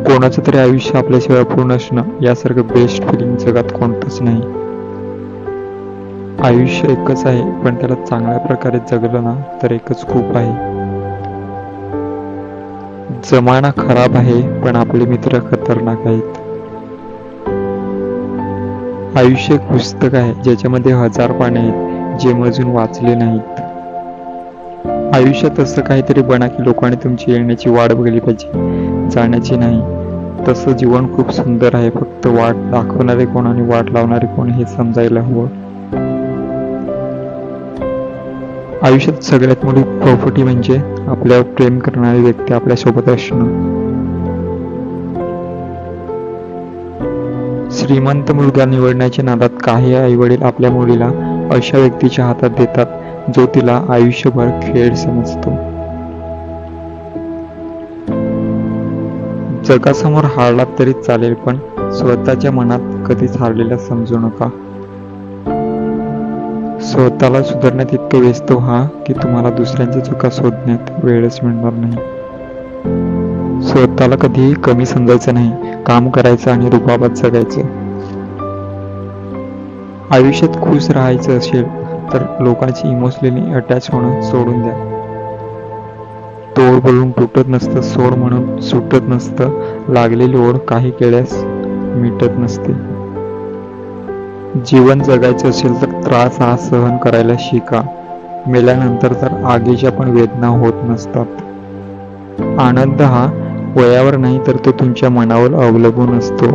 कोणाचं तरी आयुष्य आपल्याशिवाय पूर्ण असणं यासारखं बेस्ट फिलिंग जगात कोणतंच नाही. आयुष्य एकच आहे पण त्याला चांगल्या प्रकारे जगलं ना तर एकच खूप आहे. जमाना खराब आहे पण आपले मित्र खतरनाक आहेत. आयुष्य एक पुस्तक आहे ज्याच्यामध्ये हजार पाने आहेत जे मजून वाचले नाहीत. आयुष्यात असं काहीतरी बना की लोकांनी तुमची येण्याची वाट बघली पाहिजे. जाण्याची नाही. तसं जीवन खूप सुंदर आहे फक्त वाट दाखवणारे कोण आणि वाट लावणारे कोण हे समजायला हवं. आयुष्यात सगळ्यात मोठी प्रॉपर्टी म्हणजे आपल्यावर प्रेम करणारी व्यक्ती आपल्यासोबत असणं. श्रीमंत मुलगा निवडण्याच्या नादात काही आई वडील आपल्या मुलीला अशा व्यक्तीच्या हातात देतात जो तिला आयुष्यभर खेळ समजतो. जगासमोर हारलात तरी चालेल पण स्वतःच्या मनात कधीच हारलेला समजू नका. स्वतःला सुधारण्यात इतकं व्यस्त व्हा की तुम्हाला दुसऱ्यांच्या चुका शोधण्यात वेळच मिळणार नाही. स्वतःला कधीही कमी समजायचं नाही काम करायचं आणि रुबाबात जगायचं. आयुष्यात खुश राहायचं असेल तर लोकांची इमोशनली अटॅच होणं सोडून द्या. तोड बोलून तुटत नसतं सोड म्हणून सुटत नसतं. लागलेली ओढ काही केल्यास मिटत नसते. जीवन जगायचं असेल तर त्रास हा सहन करायला शिका. मेल्यानंतर तर आगीच्या पण वेदना होत नसतात. आनंद हा वयावर नाही तर तो तुमच्या मनावर अवलंबून असतो.